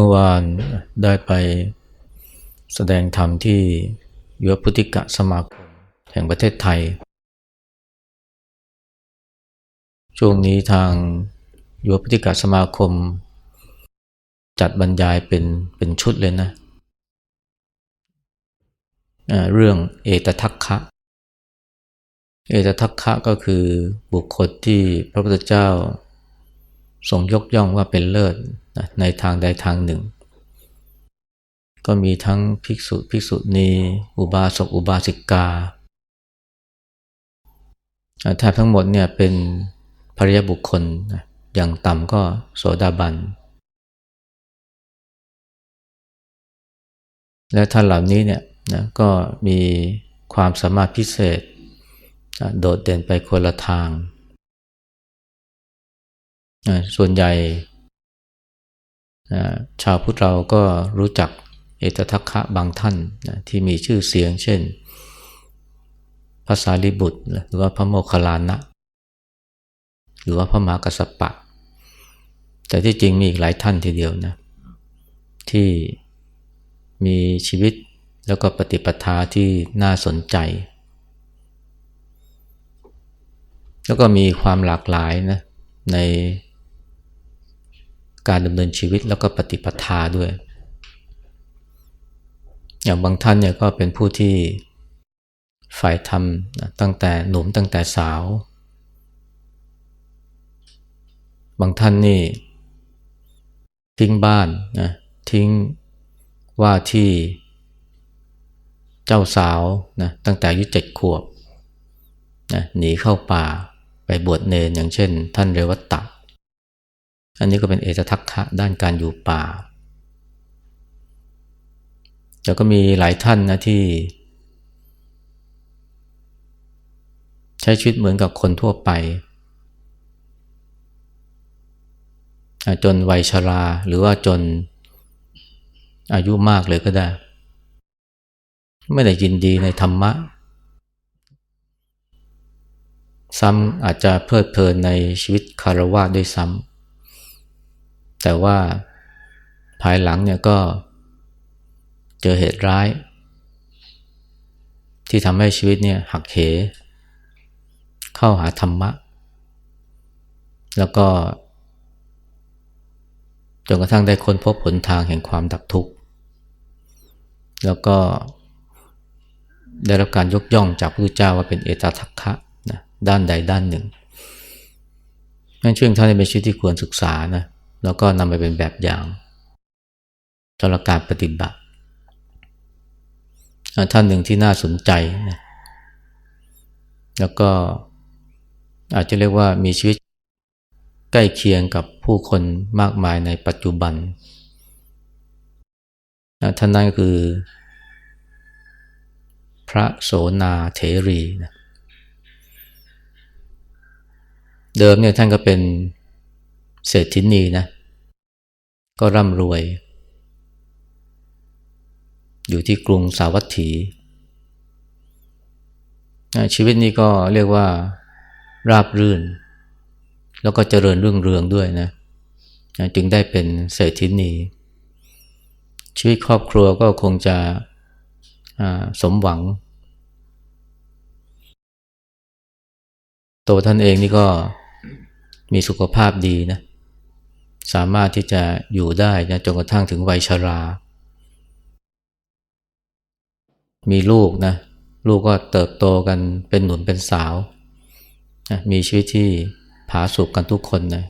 มื่อวานได้ไปแสดงธรรมที่ยุวพุทธิกะสมาคมแห่งประเทศไทย ช่วงนี้ทางยุวพุทธิกะสมาคม จัดบรรยายเป็นเป็นชุดเลยนะะเรื่องเอตทัคคะ เอตทัคคะก็คือบุคคลที่พระพุทธเจ้า ทรงยกย่องว่าเป็นเลิศในทางใดทางหนึ่ง ก็มีทั้งภิกษุภิกษุณีอุบาสกอุบาสิกาแทบทั้งหมดเนี่ยเป็นภริยบุคคลอย่างต่ำก็โสดาบัน และท่านเหล่านี้เนี่ยนะก็มีความสามารถพิเศษ โดดเด่นไปคนละทาง ส่วนใหญ่ชาวพุทธเราก็รู้จักเอตทัคคะบางท่านนะที่มีชื่อเสียง เช่นภาษาลิบุตร หรือว่าพระโมคคัลลานะ หรือว่าพระมหากัสสปะ แต่ที่จริงมีอีกหลายท่านทีเดียวนะ ที่มีชีวิตแล้วก็ปฏิปทาที่น่าสนใจ แล้วก็มีความหลากหลายนะใน การดำเนินชีวิตแล้วก็ปฏิปทาด้วย อย่างบางท่านเนี่ยก็เป็นผู้ที่ฝ่ายทำตั้งแต่หนุ่มตั้งแต่สาว บางท่านนี่ ทิ้งบ้านนะทิ้งว่าที่เจ้าสาวนะตั้งแต่อายุเจ็ดขวบนะหนีเข้าป่าไปบวชเนนอย่างเช่น ท่านเรวัตตะ อันนี้ก็เป็นเอตทัคคะด้านการอยู่ป่า แต่ก็มีหลายท่านนะที่ ใช้ชีวิตเหมือนกับคนทั่วไป จนวัยชราหรือว่าจนอายุมากเลยก็ได้ ไม่ได้ยินดีในธรรมะ ซ้ำอาจจะเพลิดเพลินในชีวิตคารวะด้วยซ้ำ แต่ว่าภายหลังเนี่ยก็เจอเหตุร้าย ที่ทำให้ชีวิตเนี่ยหักเห เข้าหาธรรมะ แล้วก็จนกระทั่งได้ค้นพบผลทางแห่งความดับทุกข์ แล้วก็ได้รับการยกย่องจากพระพุทธเจ้าว่าเป็นเอตทัคคะนะด้านใดด้านหนึ่งนั่นช่วยท่านเป็นชีวิตที่ควรศึกษานะ แล้วก็นำไปเป็นแบบอย่างสำหรับการปฏิบัติ ท่านหนึ่งที่น่าสนใจนะแล้วก็อาจจะเรียกว่ามีชีวิตใกล้เคียงกับผู้คนมากมายในปัจจุบัน ท่านนั้นก็คือ พระโสนาเถรีนะเดิมเนี่ยท่านก็เป็น เศรษฐินีนะ ก็ร่ำรวย อยู่ที่กรุงสาวัตถี ชีวิตนี้ก็เรียกว่าราบรื่น แล้วก็เจริญรุ่งเรืองด้วยนะ จึงได้เป็นเศรษฐินีชีวิตครอบครัวก็คงจะสมหวัง ตัวท่านเองนี่ก็มีสุขภาพดีนะ สามารถที่จะอยู่ได้นะจนกระทั่งถึงวัยชรา มีลูกนะ ลูกก็เติบโตกันเป็นหนุนเป็นสาวนะมีชีวิตที่ผาสุกกันทุกคนนะ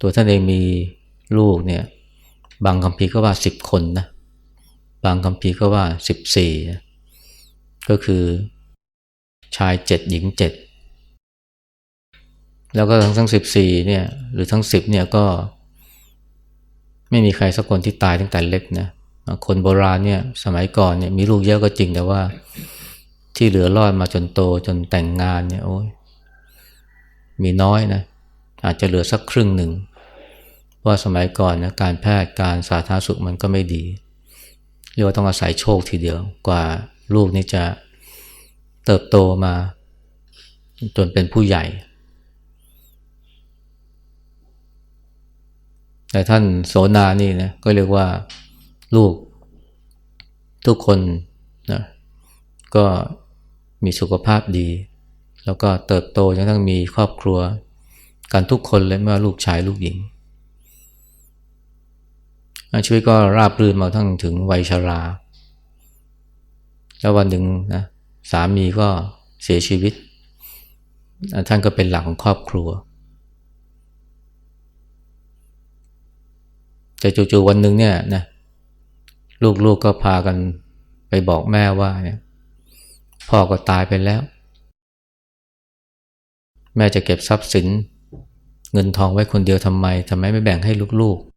ตัวท่านเองมีลูกเนี่ย บางคำพีก็ว่าสิบคนนะ บางคำพีก็ว่าสิบสี่ก็คือชายเจ็ดหญิงเจ็ด แล้วก็ทั้งทั้งสิบสี่เนี่ย หรือทั้งสิบเนี่ยก็ ไม่มีใครสักคนที่ตายตั้งแต่เล็กนะคนโบราณเนี่ย สมัยก่อนเนี่ย มีลูกเยอะก็จริงแต่ว่า ที่เหลือรอดมาจนโตจนแต่งงานเนี่ย โอ้ยมีน้อยนะอาจจะเหลือสักครึ่งหนึ่งเพราะสมัยก่อนนะการแพทย์การสาธารณสุขมันก็ไม่ดีเรียกว่าต้องอาศัยโชคทีเดียวกว่าลูกนี่จะเติบโตมา จนเป็นผู้ใหญ่ แต่ท่านโสนานี่นะก็เรียกว่าลูกทุกคนนะก็มีสุขภาพดี แล้วก็เติบโตจนทั้งมีครอบครัวกันทุกคนเลยไม่ว่าลูกชายลูกหญิงชีวิตก็ราบรื่นมาทั้งถึงวัยชรา แล้ววันหนึ่งนะสามีก็เสียชีวิต ท่านก็เป็นหลักของครอบครัว แต่จู่ๆวันหนึ่งเนี่ยนะลูกๆกก็พากันไปบอกแม่ว่าเนี่ยพ่อก็ตายไปแล้ว แม่จะเก็บทรัพย์สิน เงินทองไว้คนเดียวทำไมทำไมไม่แบ่งให้ลูกๆ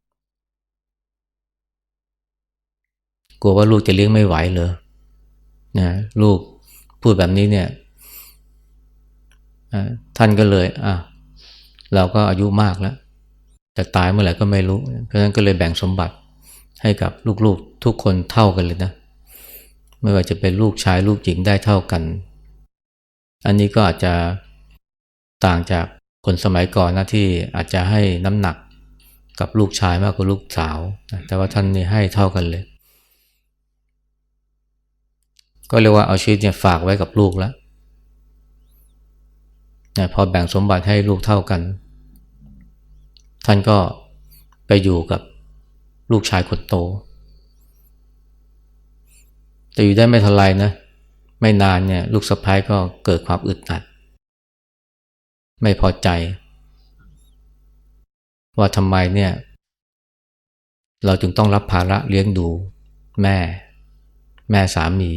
กลัวว่าลูกจะเลี้ยงไม่ไหวเลยนะลูกพูดแบบนี้เนี่ยท่านก็เลยอะเราก็อายุมากแล้ว จะตายเมื่อไหร่ก็ไม่รู้ เพราะฉะนั้นก็เลยแบ่งสมบัติให้กับลูกๆทุกคนเท่ากันเลยนะ ไม่ว่าจะเป็นลูกชายลูกหญิงได้เท่ากัน อันนี้ก็อาจจะต่างจากคนสมัยก่อนนะที่อาจจะให้น้ำหนักกับลูกชายมากกว่าลูกสาว แต่ว่าท่านนี่ให้เท่ากันเลย ก็เรียกว่าเอาชีวิตเนี่ยฝากไว้กับลูกแล้วพอแบ่งสมบัติให้ลูกเท่ากัน ท่านก็ไปอยู่กับลูกชายคนโต แต่อยู่ได้ไม่เท่าไรนะ ไม่นานเนี่ยลูกสะพ้ายก็เกิดความอึดอัด ไม่พอใจ ว่าทำไมเนี่ย เราจึงต้องรับภาระเลี้ยงดูแม่ แม่สามี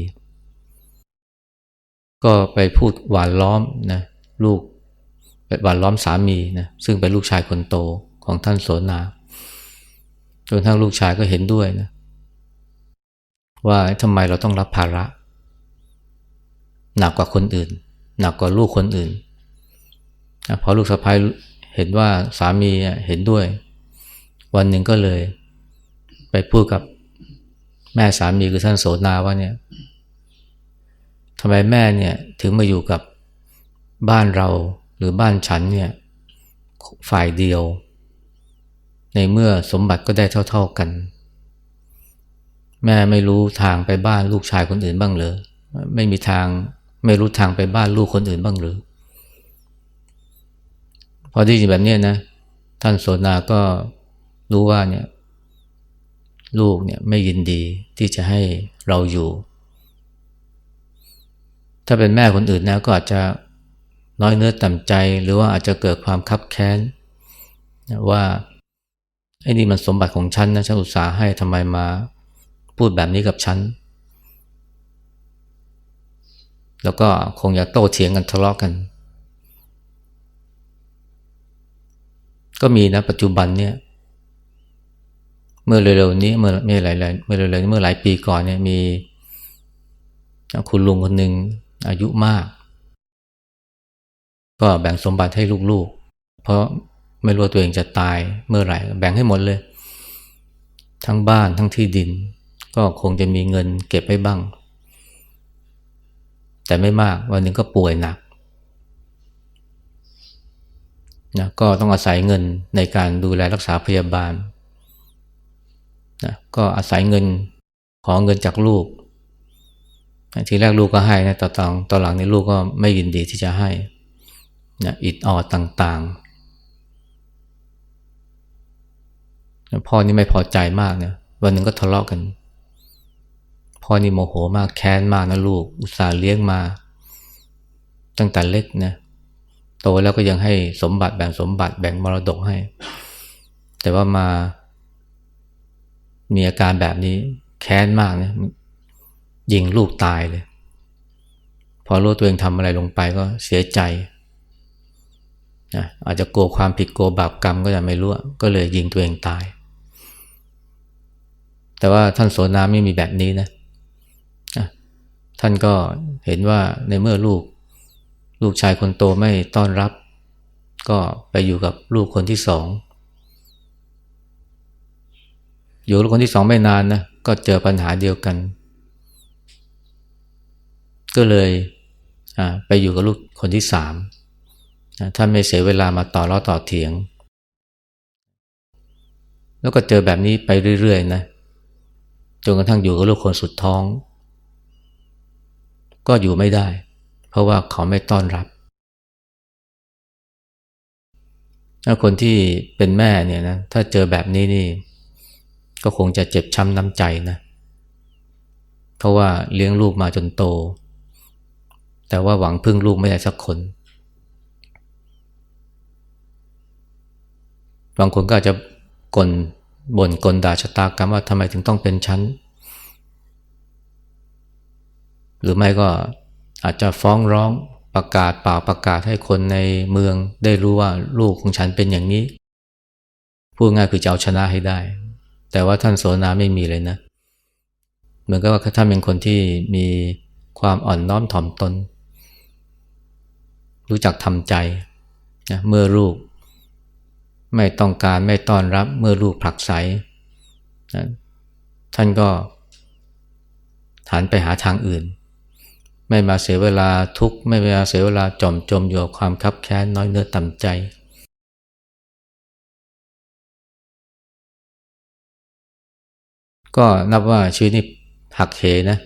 ก็ไปพูดหวานล้อมนะลูกหวานล้อมสามีนะซึ่งเป็นลูกชายคนโต ของท่านโสนาจนทั้งลูกชายก็เห็นด้วยนะ ว่าทำไมเราต้องรับภาระ หนักกว่าคนอื่น หนักกว่าลูกคนอื่นพอลูกสะพ้ายเห็นว่าสามีเห็นด้วย วันหนึ่งก็เลยไปพูดกับแม่สามีคือท่านโสนาว่าเนี่ยทำไมแม่เนี่ยถึงมาอยู่กับบ้านเราหรือบ้านฉันเนี่ยฝ่ายเดียว ในเมื่อสมบัติก็ได้เท่า ๆกัน แม่ไม่รู้ทางไปบ้านลูกชายคนอื่นบ้างเลยไม่มีทางไม่รู้ทางไปบ้านลูกคนอื่นบ้างหรือ พอที่จริงแบบนี้นะ ท่านโสนาก็รู้ว่าเนี่ย ลูกเนี่ยไม่ยินดีที่จะให้เราอยู่ ถ้าเป็นแม่คนอื่นนะก็อาจจะน้อยเนื้อต่ำใจ หรือว่าอาจจะเกิดความคับแค้นว่า ไอ้นี่มันสมบัติของฉันนะฉันอุตส่าห์ให้ทำไมมาพูดแบบนี้กับฉัน แล้วก็คงอยากโต้เถียงกันทะเลาะกกัน ก็มีนะปัจจุบันเนี่ยเมื่อเร็วๆนี้เมื่อไม่หลายๆเมื่อเร็วๆเมื่อหลายปีก่อนเนี่ยมีคุณลุงคนหนึ่งอายุมาก ก็แบ่งสมบัติให้ลูกๆ เพราะ ไม่รู้ตัวเองจะตายเมื่อไหร่ แบ่งให้หมดเลย ทั้งบ้านทั้งที่ดิน ก็คงจะมีเงินเก็บไว้บ้าง แต่ไม่มากวันหนึ่งก็ป่วยหนักนะก็ต้องอาศัยเงินในการดูแลรักษาพยาบาลนะก็อาศัยเงินขอเงินจากลูก ทีแรกลูกก็ให้นะต่อตอนตอนหลังนี้ลูกก็ไม่ยินดีที่จะให้นะอิดออดต่างๆ พ่อนี่ไม่พอใจมากเนี่ยวันหนึ่งก็ทะเลาะกัน พ่อนี่โมโหมากแค้นมากนะลูก อุตส่าห์เลี้ยงมา ตั้งแต่เล็กนะโตแล้วก็ยังให้สมบัติแบ่งสมบัติแบ่งมรดกให้ แต่ว่ามา มีอาการแบบนี้แค้นมากนะยิงลูกตายเลย พอรู้ตัวเองทำอะไรลงไปก็เสียใจนะอาจจะกลัวความผิดกลัวบาปกรรมก็จะไม่รู้ก็เลยยิงตัวเองตาย แต่ว่าท่านโสนาไม่มีแบบนี้นะท่านก็เห็นว่าในเมื่อลูก ลูกชายคนโตไม่ต้อนรับ ก็ไปอยู่กับลูกคนที่สอง อยู่ลูกคนที่สองไม่นานนะก็เจอปัญหาเดียวกัน ก็เลยไปอยู่กับลูกคนที่สามท่านไม่เสียเวลามาต่อล้อต่อเถียง แล้วก็เจอแบบนี้ไปเรื่อยๆนะ จนกระทั่งอยู่กับลูกคนสุดท้อง ก็อยู่ไม่ได้ เพราะว่าเขาไม่ต้อนรับ ถ้าคนที่เป็นแม่เนี่ยนะถ้าเจอแบบนี้นี่ ก็คงจะเจ็บช้ำน้ำใจนะ เพราะว่าเลี้ยงลูกมาจนโต แต่ว่าหวังพึ่งลูกไม่ได้สักคนบางคนก็อาจจะกล บ่นกลด่าชะตากรรมว่าทำไมถึงต้องเป็นชั้น หรือไม่ก็อาจจะฟ้องร้องประกาศเปล่าประกาศให้คนในเมืองได้รู้ว่าลูกของฉันเป็นอย่างนี้ พูดง่ายคือจะเอาชนะให้ได้ แต่ว่าท่านโสนาไม่มีเลยนะ เหมือนกับว่าท่านเป็นคนที่มีความอ่อนน้อมถ่อมตน รู้จักทำใจนะเมื่อลูก ไม่ต้องการไม่ต้อนรับเมื่อลูกผลักไสนะท่านก็หันไปหาทางอื่น ไม่มาเสียเวลาทุกข์ไม่มาเสียเวลาจมจมอยู่กับความคับแค้นน้อยเนื้อต่ำใจ ก็นับว่าชีวิตนี้หักเหนะ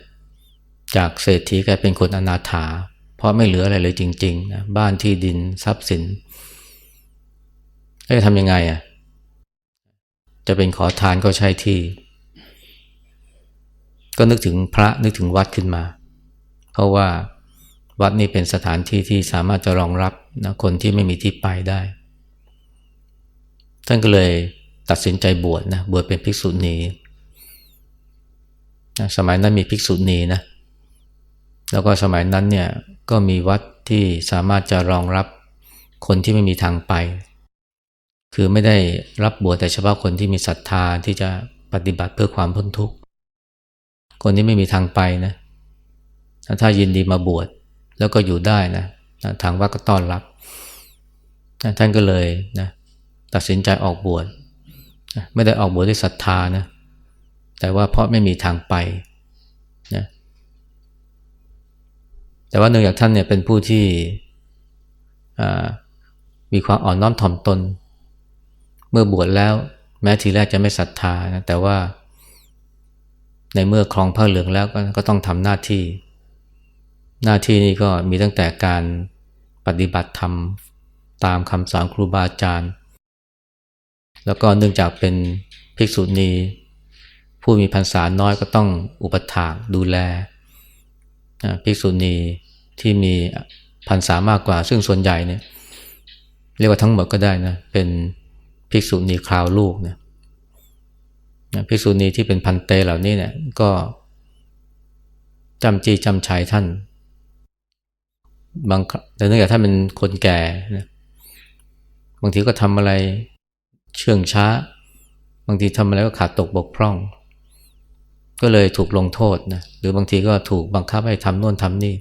จากเศรษฐีกลายเป็นคนอนาถา เพราะไม่เหลืออะไรเลยจริงๆนะบ้านที่ดินทรัพย์สิน จะทำยังไงอะ จะเป็นขอทานก็ใช่ที่ ก็นึกถึงพระนึกถึงวัดขึ้นมา เพราะว่าวัดนี่เป็นสถานที่ที่สามารถจะรองรับนะคนที่ไม่มีที่ไปได้ ท่านก็เลยตัดสินใจบวชนะบวชเป็นภิกษุณีนะสมัยนั้นมีภิกษุณีนะ แล้วก็สมัยนั้นเนี่ยก็มีวัดที่สามารถจะรองรับคนที่ไม่มีทางไป คือไม่ได้รับบวชแต่เฉพาะคนที่มีศรัทธาที่จะปฏิบัติเพื่อความพ้นทุกข์ คนที่ไม่มีทางไปนะ ถ้ายินดีมาบวชแล้วก็อยู่ได้นะ ทางวัดก็ต้อนรับ ท่านก็เลยนะตัดสินใจออกบวช ไม่ได้ออกบวชด้วยศรัทธานะ แต่ว่าเพราะไม่มีทางไปนะแต่ว่าเนื่องจากท่านเนี่ยเป็นผู้ที่มีความอ่อนน้อมถ่อมตน เมื่อบวชแล้ว แม้ทีแรกจะไม่ศรัทธานะแต่ว่า ในเมื่อครองผ้าเหลืองแล้วก็ต้องทำหน้าที่ หน้าที่นี้ก็มีตั้งแต่การปฏิบัติธรรมตามคำสอนครูบาอาจารย์ แล้วก็เนื่องจากเป็นภิกษุณีผู้มีพรรษาน้อยก็ต้องอุปถากดูแลภิกษุณีที่มีพรรษามากกว่า ซึ่งส่วนใหญ่เนี่ยเรียกว่าทั้งหมดก็ได้นะเป็น ภิกษุณีคราวลูกเนี่ยภิกษุณีที่เป็นพันเตเหล่านี้เนี่ยก็จำจีจำชัยท่าน บางแต่เนื่องจากท่านเป็นคนแก่นะบางทีก็ทำอะไรเชื่องช้า บางทีทำอะไรก็ขาดตกบกพร่อง ก็เลยถูกลงโทษนะหรือบางทีก็ถูกบังคับให้ทำโน่นทำนี่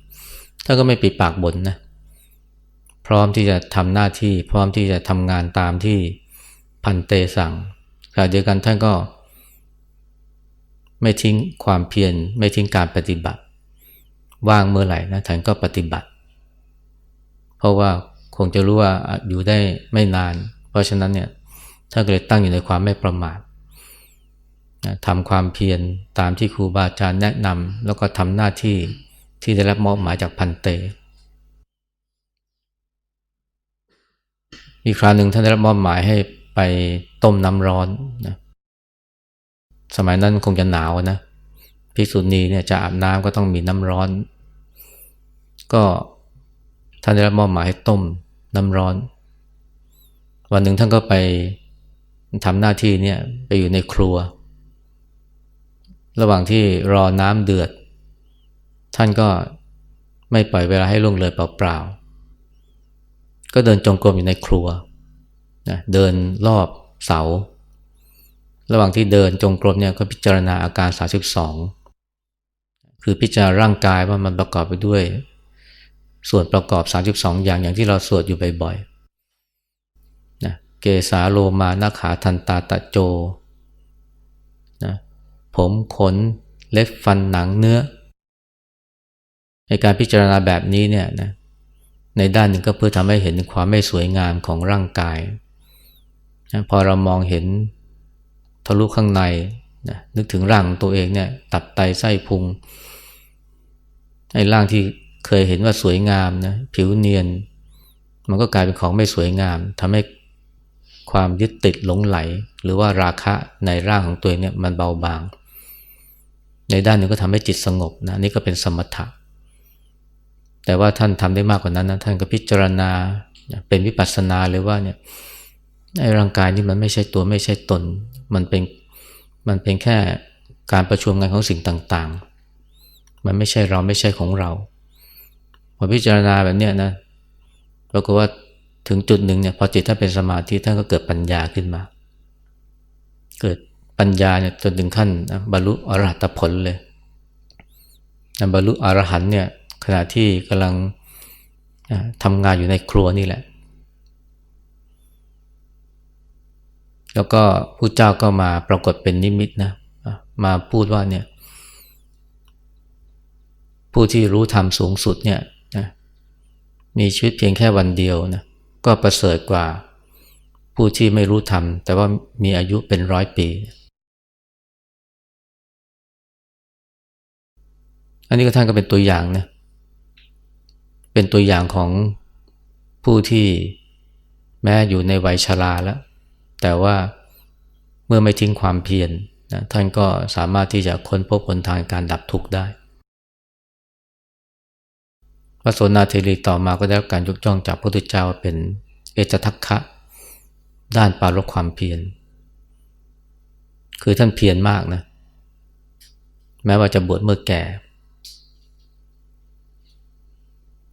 ถ้านก็ไม่ปิดปากบ่นนะพร้อมที่จะทำหน้าที่ พร้อมที่จะทำงานตามที่ พันเตสั่งขณะเดียวกันท่านก็ ไม่ทิ้งความเพียรไม่ทิ้งการปฏิบัติ ว่างเมื่อไหร่นะท่านก็ปฏิบัติ เพราะว่าคงจะรู้ว่าอยู่ได้ไม่นาน เพราะฉะนั้นเนี่ยถ้าเกิดตั้งอยู่ในความไม่ประมาททำความเพียรตามที่ครูบาอาจารย์แนะนำแล้วก็ทำหน้าที่ที่ได้รับมอบหมายจากพันเตอีครั้งหนึ่งท่านได้รับมอบหมายให้ ไปต้มน้ำร้อนนะสมัยนั้นคงจะหนาวนะภิกษุณีเนี่ยจะอาบน้ำก็ต้องมีน้ำร้อน ก็ท่านได้รับมอบหมายให้ต้มน้ำร้อน วันหนึ่งท่านก็ไปทำหน้าที่เนี่ยไปอยู่ในครัว ระหว่างที่รอน้ำเดือด ท่านก็ไม่ปล่อยเวลาให้ล่วงเลยเปล่าๆก็เดินจงกรมอยู่ในครัว นะเดินรอบเสา ระหว่างที่เดินจงกรมเนี่ยก็พิจารณาอาการ 32 คือพิจารณาร่างกายว่ามันประกอบไปด้วย ส่วนประกอบ 32 อย่างอย่างที่เราสวดอยู่บ่อยๆนะเกสาโลมานาขาทันตาตะโจนะผมขนเล็บฟันหนังเนื้อ ในการพิจารณาแบบนี้เนี่ยนะในด้านหนึ่งก็เพื่อทำให้เห็นความไม่สวยงามของร่างกาย พอเรามองเห็นทะลุข้างในนะนึกถึงร่างตัวเองเนี่ยตับไตไส้พุงไอ้ร่างที่เคยเห็นว่าสวยงามนะผิวเนียน มันก็กลายเป็นของไม่สวยงามทำให้ความยึดติดหลงไหล หรือว่าราคะในร่างของตัวเองเนี่ยมันเบาบาง ในด้านหนึ่งก็ทำให้จิตสงบนะนี่ก็เป็นสมถะแต่ว่าท่านทำได้มากกว่านั้นนะท่านก็พิจารณาเป็นวิปัสสนาเลยว่าเนี่ย ไอ้ร่างกายนี่มันไม่ใช่ตัวไม่ใช่ตน มันเป็นมันเป็นแค่การประชุมงานของสิ่งต่างๆ มันไม่ใช่เราไม่ใช่ของเรา พอพิจารณาแบบเนี้ยนะปรากฏว่าถึงจุดหนึ่งเนี่ยพอจิตถ้าเป็นสมาธิท่านก็เกิดปัญญาขึ้นมา เกิดปัญญาเนี่ยจนถึงขั้นบรรลุอรหัตผลเลยบรรลุอรหันเนี่ยขณะที่กำลังทำงานอยู่ในครัวนี่แหละ แล้วก็ผู้เจ้าก็มาปรากฏเป็นนิมิตนะมาพูดว่าเนี่ยผู้ที่รู้ธรรมสูงสุดเนี่ยนะมีชีวิตเพียงแค่วันเดียวนะก็ประเสริฐกว่า ผู้ที่ไม่รู้ธรรม แต่ว่ามีอายุเป็นร้อยปี อันนี้ก็ท่านก็เป็นตัวอย่างนะเป็นตัวอย่างของผู้ที่แม้อยู่ในวัยชราแล้ว แต่ว่าเมื่อไม่ทิ้งความเพียรนะท่านก็สามารถที่จะค้นพบหนทางการดับทุกข์ได้พระโสนาเทรีต่อมาก็ได้รับการยกย่องจากพระพุทธเจ้าเป็นเอจทัคคะ ด้านปารบความเพียรคือท่านเพียรมากนะ แม้ว่าจะบวชเมื่อแก่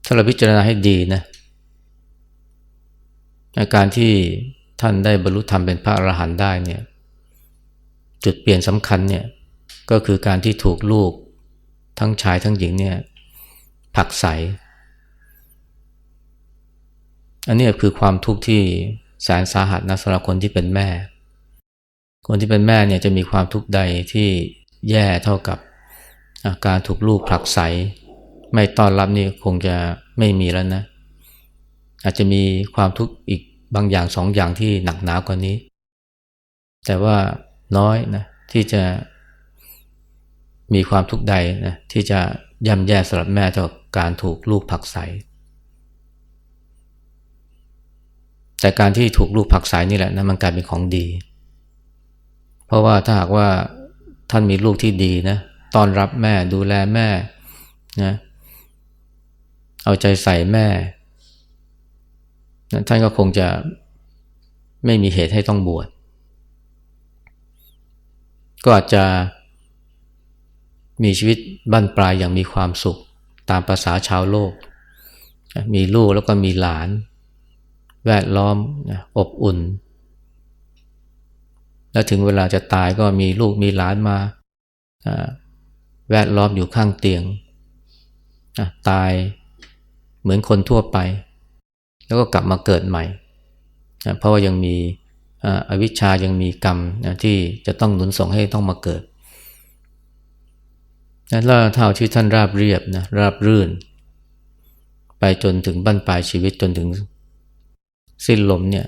ถ้าเราพิจารณาให้ดีนะอาการที่ ท่านได้บรรลุธรรมเป็นพระอรหันต์ได้เนี่ยจุดเปลี่ยนสำคัญเนี่ยก็คือการที่ถูกลูกทั้งชายทั้งหญิงเนี่ยผักใส อันนี้คือความทุกข์ที่แสนสาหัสนะสำหรับคนที่เป็นแม่ คนที่เป็นแม่เนี่ยจะมีความทุกข์ใดที่แย่เท่ากับอาการถูกลูกผลักไสไม่ต้อนรับนี่คงจะไม่มีแล้วนะ อาจจะมีความทุกข์อีก บางอย่างสองอย่างที่หนักหนากว่านี้ แต่ว่าน้อยนะที่จะมีความทุกข์ใดนะที่จะย่ำแย่สำหรับแม่เท่ากการถูกลูกผลักไสแต่การที่ถูกลูกผักใสนี่แหละนะมันกลายเป็นของดี เพราะว่าถ้าหากว่าท่านมีลูกที่ดีนะต้อนรับแม่ดูแลแม่นะเอาใจใส่แม่ นะท่านก็คงจะไม่มีเหตุให้ต้องบวช ก็อาจจะมีชีวิตบั้นปลายอย่างมีความสุขตามภาษาชาวโลก มีลูกแล้วก็มีหลาน แวดล้อมอบอุ่น แล้วถึงเวลาจะตายก็มีลูกมีหลานมาแวดล้อมอยู่ข้างเตียง ตายเหมือนคนทั่วไป แล้วก็กลับมาเกิดใหม่เพราะว่ายังมีอวิชชายังมีกรรมที่จะต้องหนุนส่งให้ต้องมาเกิดแล้วเท่าที่ท่านราบเรียบนะราบรื่น ไปจนถึงบั้นปลายชีวิตจนถึงสิ้นลมเนี่ย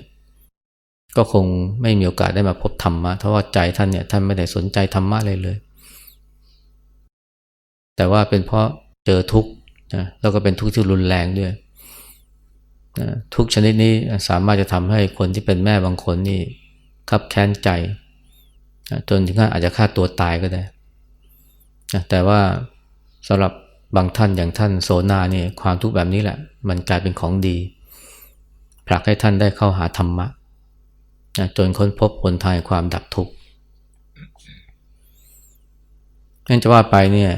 ก็คงไม่มีโอกาสได้มาพบธรรมะเพราะว่าใจท่านเนี่ยท่านไม่ได้สนใจธรรมะเลยเลย แต่ว่าเป็นเพราะเจอทุกข์นะแล้วก็เป็นทุกข์ที่รุนแรงด้วย ทุกชนิดนี้สามารถจะทำให้คนที่เป็นแม่บางคนนี่คับแค้นใจ จนถึงขั้นอาจจะฆ่าตัวตายก็ได้ แต่ว่าสำหรับบางท่านอย่างท่านโซนาเนี่ยความทุกข์แบบนี้แหละ มันกลายเป็นของดี ผลักให้ท่านได้เข้าหาธรรมะจนค้นพบผลทางความดับทุกข์นั่นจะว่าไปเนี่ย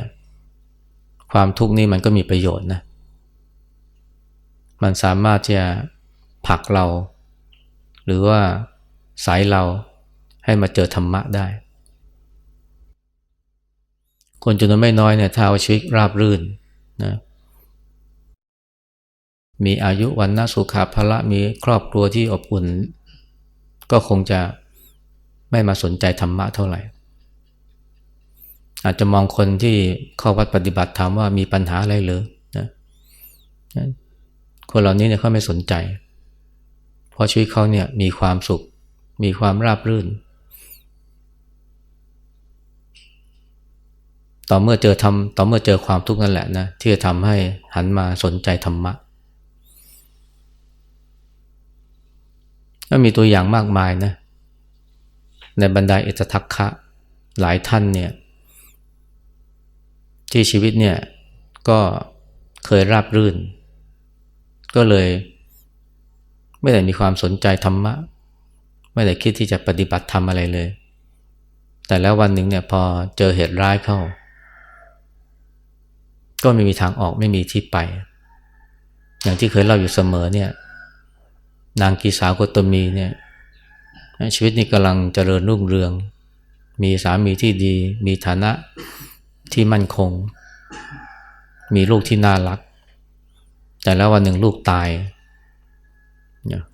ความทุกข์นี่มันก็มีประโยชน์นะ มันสามารถจะผลักเรา หรือว่าสายเราให้มาเจอธรรมะได้ คนจำนวนไม่น้อยเนี่ยถ้าเอาชีวิตราบรื่นนะมีอายุวันนาสุขาภละมีครอบครัวที่อบอุ่น ก็คงจะไม่มาสนใจธรรมะเท่าไหร่ อาจจะมองคนที่เข้าวัดปฏิบัติธรรมว่ามีปัญหาอะไรหรือนะ คนเหล่านี้เนี่ยเขาไม่สนใจ เพราะชีวิตเขาเนี่ยมีความสุข มีความราบรื่น ต่อเมื่อเจอทำต่อเมื่อเจอความทุกข์นั่นแหละนะที่จะทำให้หันมาสนใจธรรมะก็มีตัวอย่างมากมายนะ ในบรรดาเอตทัคคะหลายท่านเนี่ยที่ชีวิตเนี่ยก็เคยราบรื่น ก็เลย ไม่ได้มีความสนใจธรรมะ ไม่ได้คิดที่จะปฏิบัติธรรมอะไรเลย แต่แล้ววันหนึ่งเนี่ยพอเจอเหตุร้ายเข้า ก็ไม่มีทางออกไม่มีที่ไป อย่างที่เคยเล่าอยู่เสมอเนี่ยนางกีสาวกตมีเนี่ยชีวิตนี้กำลังเจริญรุ่งเรือง มีสามีที่ดี มีฐานะที่มั่นคง มีลูกที่น่ารัก แต่แล้ววันหนึ่งลูกตาย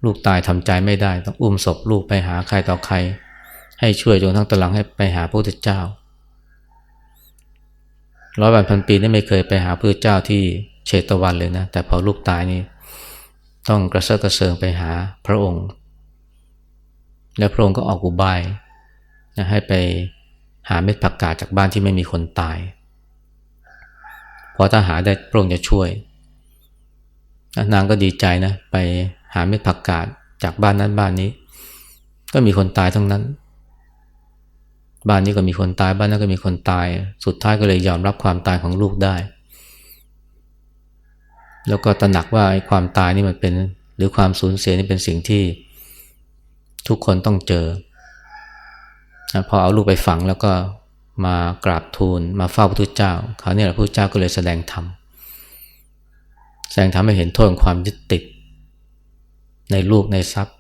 ลูกตายทำใจไม่ได้ ต้องอุ้มศพลูกไปหาใครต่อใคร ให้ช่วยจนทั้งตะลังให้ไปหาพระพุทธเจ้าร้อยวันพันปีนี่ไม่เคยไปหาพระพุทธเจ้าที่เชตวันเลยนะ แต่พอลูกตายนี่ต้องกระเซาะกระเซิงไปหาพระองค์ แล้วพระองค์ก็ออกอุบายนะให้ไปหาเม็ดผักกาดจากบ้านที่ไม่มีคนตาย พอถ้าหาได้พระองค์จะช่วย นางก็ดีใจนะ ไปหาเม็ดผักกาดจากบ้านนั้นบ้านนี้ ก็มีคนตายทั้งนั้น บ้านนี้ก็มีคนตายบ้านนั้นก็มีคนตาย สุดท้ายก็เลยยอมรับความตายของลูกได้ แล้วก็ตระหนักว่าไอ้ความตายนี่มันเป็น หรือความสูญเสียนี่เป็นสิ่งที่ทุกคนต้องเจอ พอเอาลูกไปฝังแล้วก็มากราบทูลมาเฝ้าพระพุทธเจ้า คราวนี้พระพุทธเจ้าก็เลยแสดงธรรม แสดงธรรมให้เห็นโทษของความยึดติด ในลูกในทรัพย์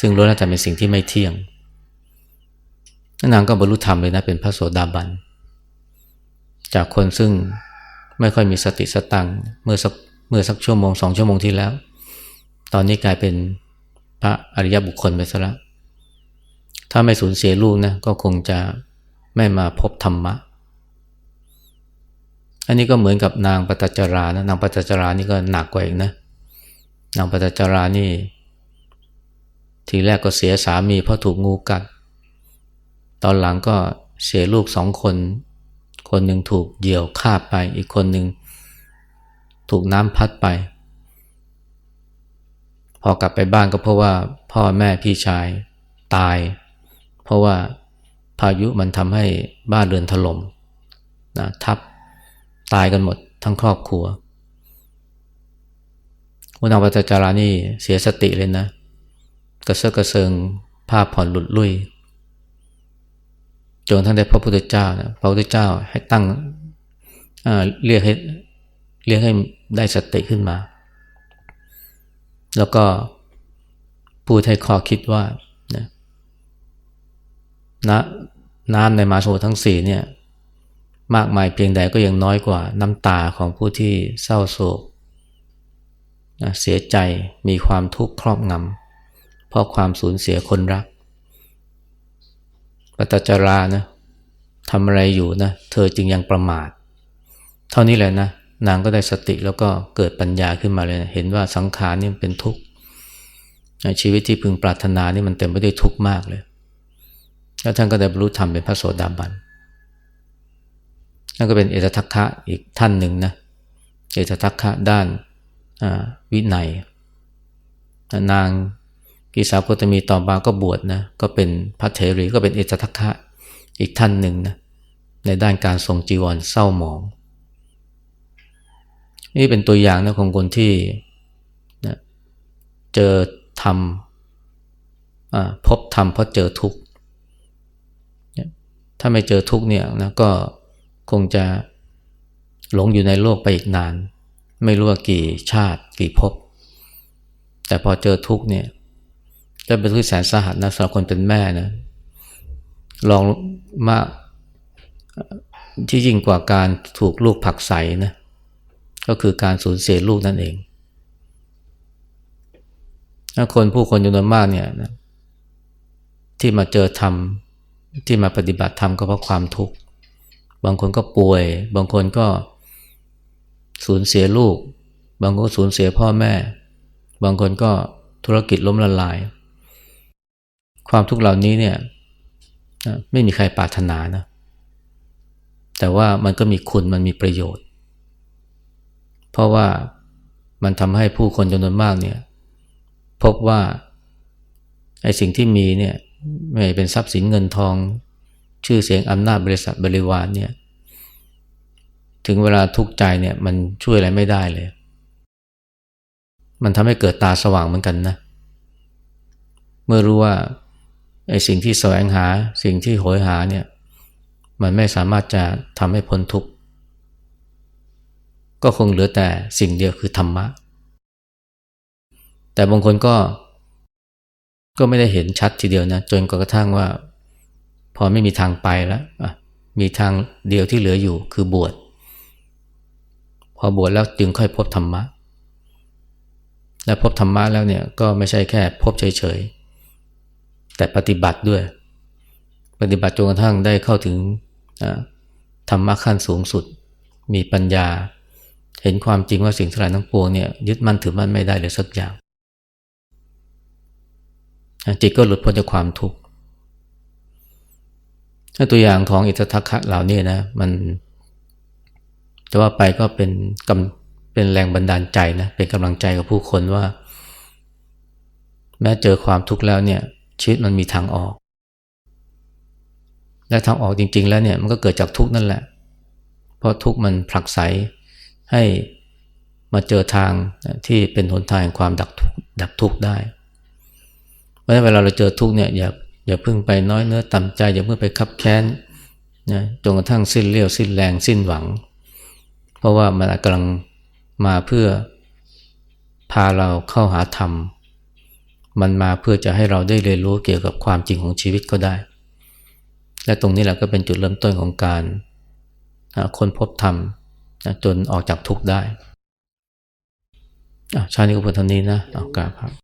ซึ่งรู้น่าจะเป็นสิ่งที่ไม่เที่ยงนางก็บรรลุธรรมเลยนะเป็นพระโสดาบัน จากคนซึ่งไม่ค่อยมีสติสตังเมื่อสักเมื่อสักชั่วโมงสองชั่วโมงที่แล้ว ตอนนี้กลายเป็นพระอริยบุคคลไปซะแล้วถ้าไม่สูญเสียลูกนะก็คงจะไม่มาพบธรรมะ อันนี้ก็เหมือนกับนางปตจรานะนางปตจรานี่ก็หนักกว่าอีกนะ นางปตจรานี่ ทีแรกก็เสียสามีเพราะถูกงูกัด ตอนหลังก็เสียลูกสองคน คนหนึ่งถูกเหยี่ยวฆ่าไป อีกคนหนึ่งถูกน้ำพัดไป พอกลับไปบ้านก็เพราะว่าพ่อแม่พี่ชายตาย เพราะว่าพายุมันทำให้บ้านเรือนถล่มนะทับ ตายกันหมดทั้งครอบครัววันนาวัจจารานี่เสียสติเลยนะ กระเซาะกระเซิงภาพผ่อนหลุดลุ่ยจนทั้งได้พระพุทธเจ้านะพระพุทธเจ้าให้ตั้งเรียกให้เรียกให้ได้สติขึ้นมา แล้วก็พูดให้ข้อคิดว่านะน้ำในมาโสทั้งสี่เนี่ย มากมายเพียงใดก็ยังน้อยกว่าน้ำตาของผู้ที่เศร้าโศกนะเสียใจมีความทุกข์ครอบงำเพราะความสูญเสียคนรักปตจรานะทำอะไรอยู่นะ เธอจึงยังประมาท เท่านี้แหละนะนางก็ได้สติแล้วก็เกิดปัญญาขึ้นมาเลยนะเห็นว่าสังขารนี่เป็นทุกข์ชีวิตที่พึงปรารถนานี่มันเต็มไปด้วยทุกข์มากเลย แล้วท่านก็ได้บรรลุธรรมเป็นพระโสดาบัน นั่นก็เป็นเอตทัคคะอีกท่านหนึ่งนะเอตทัคคะด้านวินัย นางกิสาโคตมีต่อมาก็บวชนะก็เป็นพระเถรีก็เป็นเอตทัคคะอีกท่านหนึ่งนะในด้านการทรงจีวรเศร้าหมอง นี่เป็นตัวอย่างนะของคนที่นะเจอธรรมพบธรรมเพราะเจอทุกข์ถ้าไม่เจอทุกข์เนี่ยนะก็ คงจะหลงอยู่ในโลกไปอีกนาน ไม่รู้ว่ากี่ชาติกี่ภพแต่พอเจอทุกเนี่ยจะเป็นทุกแสนสาหัสนะสำหรับคนเป็นแม่นะลองมากที่ยิ่งกว่าการถูกลูกผักใสนะก็คือการสูญเสียลูกนั่นเองถ้าคนผู้คนจำนวนมากเนี่ยนะที่มาเจอธรรมที่มาปฏิบัติธรรมก็เพราะความทุกข์ บางคนก็ป่วย บางคนก็สูญเสียลูก บางคนสูญเสียพ่อแม่ บางคนก็ธุรกิจล้มละลาย ความทุกข์เหล่านี้เนี่ยไม่มีใครปรารถนานะ แต่ว่ามันก็มีคุณมันมีประโยชน์ เพราะว่ามันทำให้ผู้คนจำนวนมากเนี่ยพบว่าไอ้สิ่งที่มีเนี่ยไม่เป็นทรัพย์สินเงินทอง ชื่อเสียงอำนาจบริษัทบริวารเนี่ย ถึงเวลาทุกข์ใจเนี่ยมันช่วยอะไรไม่ได้เลย มันทำให้เกิดตาสว่างเหมือนกันนะ เมื่อรู้ว่าไอ้สิ่งที่แสวงหาสิ่งที่โหยหาเนี่ย มันไม่สามารถจะทำให้พ้นทุกข์ ก็คงเหลือแต่สิ่งเดียวคือธรรมะ แต่บางคนก็ก็ไม่ได้เห็นชัดทีเดียวนะ จนกระทั่งว่า พอไม่มีทางไปแล้วมีทางเดียวที่เหลืออยู่คือบวชพอบวชแล้วจึงค่อยพบธรรมะ และพบธรรมะแล้วเนี่ยก็ไม่ใช่แค่พบเฉยๆ แต่ปฏิบัติด้วย ปฏิบัติจนกระทั่งได้เข้าถึงธรรมะขั้นสูงสุด มีปัญญา เห็นความจริงว่าสิ่งทั้งหลายทั้งปวงเนี่ยยึดมั่นถือมั่นไม่ได้เลยสักอย่าง จิตก็หลุดพ้นจากความทุกข์ ตัวอย่างของอิทธัคคะเหล่านี้นะ มันจะว่าไปก็เป็นกำเป็นแรงบันดาลใจนะ เป็นกำลังใจกับผู้คนว่า แม้เจอความทุกข์แล้วเนี่ย ชีวิตมันมีทางออก และทางออกจริง ๆ แล้วเนี่ยมันก็เกิดจากทุกข์นั่นแหละ เพราะทุกข์มันผลักไสให้มาเจอทางที่เป็นหนทางแห่งความดับทุกข์ดับทุกข์ได้เพราะฉะนั้นเวลาเราเจอทุกข์เนี่ยอย่า อย่าเพิ่งไปน้อยเนื้อต่ำใจ อย่าเพิ่งไปคับแค้นนะจนกระทั่งสิ้นเลี้ยวสิ้นแรงสิ้นหวัง เพราะว่ามันกำลังมาเพื่อพาเราเข้าหาธรรม มันมาเพื่อจะให้เราได้เรียนรู้เกี่ยวกับความจริงของชีวิตก็ได้ และตรงนี้แหละก็เป็นจุดเริ่มต้นของการค้นพบธรรมจนออกจากทุกข์ได้ชาตินี้ก็พูดเท่านี้นะเอากราบครับ